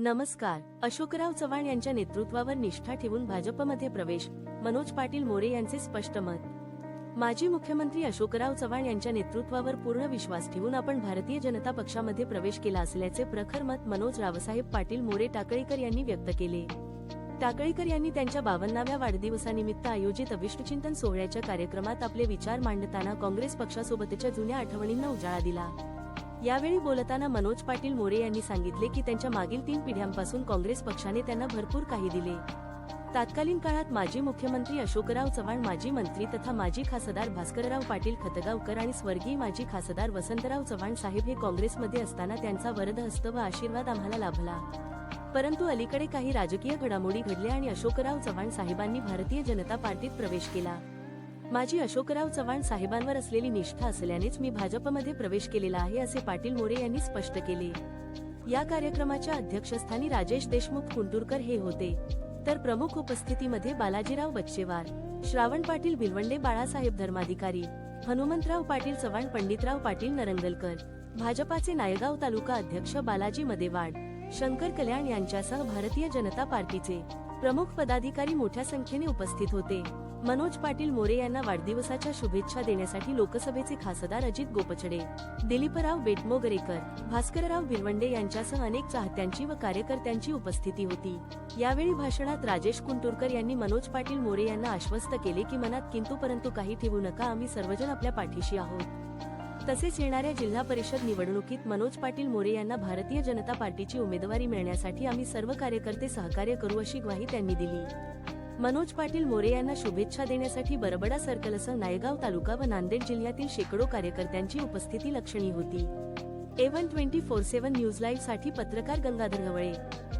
नमस्कार. अशोकराव चव्हाण यांच्या नेतृत्वावर निष्ठा ठेवून भाजपमध्ये प्रवेश मनोज पाटील मोरे यांचे स्पष्ट मत. माजी मुख्यमंत्री अशोकराव चव्हाण यांच्या नेतृत्वावर पूर्ण विश्वास ठेवून आपण भारतीय जनता पक्षामध्ये प्रवेश केला असल्याचे प्रखर मत मनोज रावसाहेब पाटील मोरे टाकळीकर यांनी व्यक्त केले. टाकळीकर यांनी त्यांच्या बावन्नाव्या वाढदिवसानिमित्त आयोजित अविष्टचिंतन सोहळ्याच्या कार्यक्रमात आपले विचार मांडताना काँग्रेस पक्षासोबतच्या जुन्या आठवणींना उजाळा दिला. यावेळी बोलताना मनोज पाटील मोरे यांनी सांगितले की त्यांच्या मागील तीन पिढ्यांपासून काँग्रेस पक्षाने त्यांना भरपूर काही दिले. तात्कालीन काळात माजी मुख्यमंत्री अशोकराव चव्हाण माजी मंत्री तथा माजी खासदार भास्करराव पाटील खतगावकर आणि स्वर्गीय माजी खासदार वसंतराव चव्हाण साहेब हे काँग्रेसमध्ये असताना त्यांचा वरदहस्त व आशीर्वाद आम्हाला लाभला. परंतु अलीकडे काही राजकीय घडामोडी घडल्या आणि अशोकराव चव्हाण साहेबांनी भारतीय जनता पार्टीत प्रवेश केला. माझी अशोकराव चव्हाण साहेबांवर असलेली निष्ठा असल्यानेच मी भाजपमध्ये प्रवेश केलेला आहे असे पाटील मोरे यांनी स्पष्ट केले. या कार्यक्रमाच्या अध्यक्षस्थानी राजेश देशमुख कुंटुरकर हे होते. तर प्रमुख उपस्थितीमध्ये बालाजीराव बच्चेवार श्रावण पाटील भिलवंडे बाळासाहेब धर्माधिकारी हनुमंतराव पाटील चव्हाण पंडितराव पाटील नरंगलकर भाजपाचे नायगाव तालुका अध्यक्ष बालाजी मदेवाड शंकर कल्याण यांच्यासह भारतीय जनता पार्टीचे प्रमुख पदाधिकारी मोठ्या संख्येने उपस्थित होते. मनोज पाटील मोरे यांना वाढदिवसाच्या शुभेच्छा देण्यासाठी लोकसभेचे खासदार अजित गोपछडे दिलीपराव बेटमोगरेकर भास्करराव भिरवंडे यांच्यासह अनेक चाहत्यांची व कार्यकर्त्यांची उपस्थिती होती. यावेळी भाषणात राजेश कुंटुरकर यांनी मनोज पाटील मोरे यांना आश्वस्त केले की मनात किंतु परंतु काही ठेवू नका आम्ही सर्वजण आपल्या पाठीशी आहोत. तसेच येणाऱ्या जिल्हा परिषद निवडणुकीत मनोज पाटील मोरे यांना भारतीय जनता पार्टीची उमेदवारी मिळण्यासाठी आम्ही सर्व कार्यकर्ते सहकार्य करू अशी ग्वाही त्यांनी दिली. मनोज पाटील मोरे यांना शुभेच्छा देण्यासाठी बरबडा सर्कलसह नायगाव तालुका व नांदेड जिल्ह्यातील शेकडो कार्यकर्त्यांची उपस्थिती लक्षणीय होती. Even twenty four seven news लाईव्हसाठी पत्रकार गंगाधर गवळे.